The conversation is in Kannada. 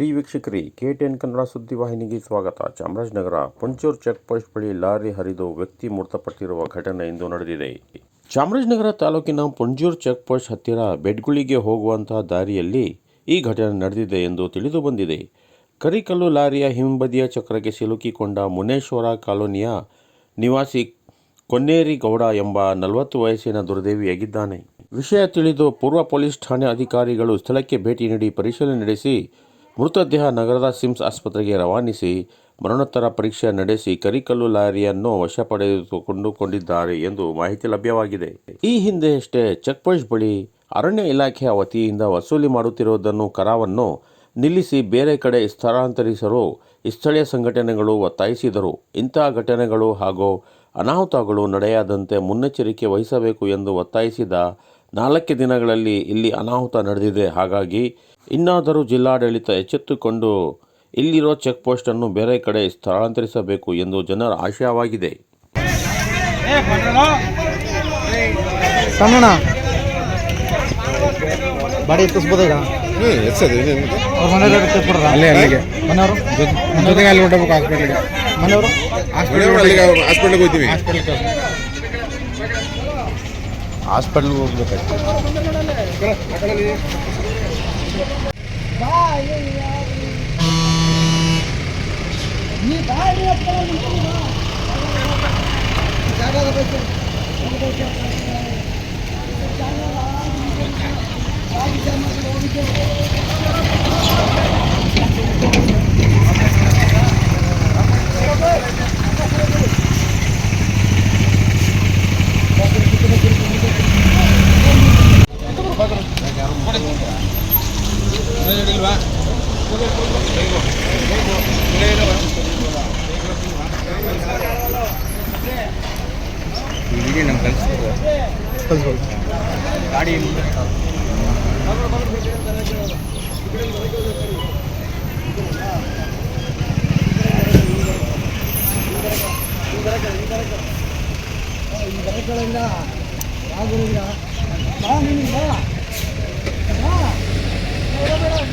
ಪ್ರಿಯ ವೀಕ್ಷಕರಿ, ಕೆ ಟೆನ್ ಕನ್ನಡ ಸುದ್ದಿವಾಹಿನಿಗೆ ಸ್ವಾಗತ. ಚಾಮರಾಜನಗರ ಪಂಚೂರ್ ಚೆಕ್ ಪೋಸ್ಟ್ ಬಳಿ ಲಾರಿ ಹರಿದು ವ್ಯಕ್ತಿ ಮೃತಪಟ್ಟಿರುವ ಘಟನೆ ಇಂದು ನಡೆದಿದೆ. ಚಾಮರಾಜನಗರ ತಾಲೂಕಿನ ಪಂಜೂರ್ ಚೆಕ್ ಪೋಸ್ಟ್ ಹತ್ತಿರ ಬೆಡ್ಗುಳಿಗೆ ಹೋಗುವಂತಹ ದಾರಿಯಲ್ಲಿ ಈ ಘಟನೆ ನಡೆದಿದೆ ಎಂದು ತಿಳಿದು ಬಂದಿದೆ. ಕರಿಕಲ್ಲು ಲಾರಿಯ ಹಿಂಬದಿಯ ಚಕ್ರಕ್ಕೆ ಸಿಲುಕಿಕೊಂಡ ಮುನೇಶ್ವರ ಕಾಲೋನಿಯ ನಿವಾಸಿ ಕೊನ್ನೇರಿ ಗೌಡ ಎಂಬ ನಲವತ್ತು ವಯಸ್ಸಿನ ದುರ್ದೇವಿಯಾಗಿದ್ದಾನೆ. ವಿಷಯ ತಿಳಿದು ಪೂರ್ವ ಪೊಲೀಸ್ ಠಾಣೆ ಅಧಿಕಾರಿಗಳು ಸ್ಥಳಕ್ಕೆ ಭೇಟಿ ನೀಡಿ ಪರಿಶೀಲನೆ ನಡೆಸಿ ಮೃತದೇಹ ನಗರದ ಸಿಮ್ಸ್ ಆಸ್ಪತ್ರೆಗೆ ರವಾನಿಸಿ ಮರಣೋತ್ತರ ಪರೀಕ್ಷೆ ನಡೆಸಿ ಕರಿಕಲ್ಲು ಲಾರಿಯನ್ನು ವಶಪಡೆದುಕೊಂಡುಕೊಂಡಿದ್ದಾರೆ ಎಂದು ಮಾಹಿತಿ ಲಭ್ಯವಾಗಿದೆ. ಈ ಹಿಂದೆಯಷ್ಟೇ ಚೆಕ್ ಪೋಸ್ಟ್ ಬಳಿ ಅರಣ್ಯ ಇಲಾಖೆಯ ವತಿಯಿಂದ ವಸೂಲಿ ಮಾಡುತ್ತಿರುವುದನ್ನು ಕರಾವನ್ನು ನಿಲ್ಲಿಸಿ ಬೇರೆ ಕಡೆ ಸ್ಥಳಾಂತರಿಸಲು ಸ್ಥಳೀಯ ಸಂಘಟನೆಗಳು ಒತ್ತಾಯಿಸಿದರು. ಇಂತಹ ಘಟನೆಗಳು ಹಾಗೂ ಅನಾಹುತಗಳು ನಡೆಯದಂತೆ ಮುನ್ನೆಚ್ಚರಿಕೆ ವಹಿಸಬೇಕು ಎಂದು ಒತ್ತಾಯಿಸಿದ ನಾಲ್ಕೇ ದಿನಗಳಲ್ಲಿ ಇಲ್ಲಿ ಅನಾಹುತ ನಡೆದಿದೆ. ಹಾಗಾಗಿ ಇನ್ನಾದರೂ ಜಿಲ್ಲಾಡಳಿತ ಎಚ್ಚೆತ್ತುಕೊಂಡು ಇಲ್ಲಿರೋ ಚೆಕ್ ಪೋಸ್ಟನ್ನು ಬೇರೆ ಕಡೆ ಸ್ಥಳಾಂತರಿಸಬೇಕು ಎಂದು ಜನರ ಆಶಯವಾಗಿದೆ. ಹಾಸ್ಪಿಟಲ್ಗೆ ಬಾಡಿ ಎತ್ತಿಸ್ಬೋದ ಈಗ. ಹ್ಞೂ ಎತ್ಸೋದು ಇನ್ನೇನು ಅವ್ರ ಮನೆಯವ್ರು ಎತ್ತಿಸ್ಬಿಡ್ರ ಅಲ್ಲೇ ಅಲ್ಲಿಗೆ. ಮನೆಯವರು? ಜೊತೆಗೆ ಅಲ್ಲಿ ಹೊರಟಬೇಕು ಹಾಸ್ಪಿಟ್ಲಿಗೆ. ಮನೆಯವರು? ಅಲ್ಲಿಗೆ ಹಾಸ್ಪಿಟ್ಲಿಗೆ ಹೋಗ್ತೀವಿ. ಹಾಸ್ಪಿಟ್ಲ್ಗೆ Gracias. ಹೋಗ್ಬೇಕಾಯ್ತು ಹೀಗೆ ನಮ್ಮ ಕಲಿಸ್ಬೋದು ಕಳ್ಸ್ಬೋದು ಗಾಡಿ ಬಾ ನೀನು ಬಾ Bora, bora.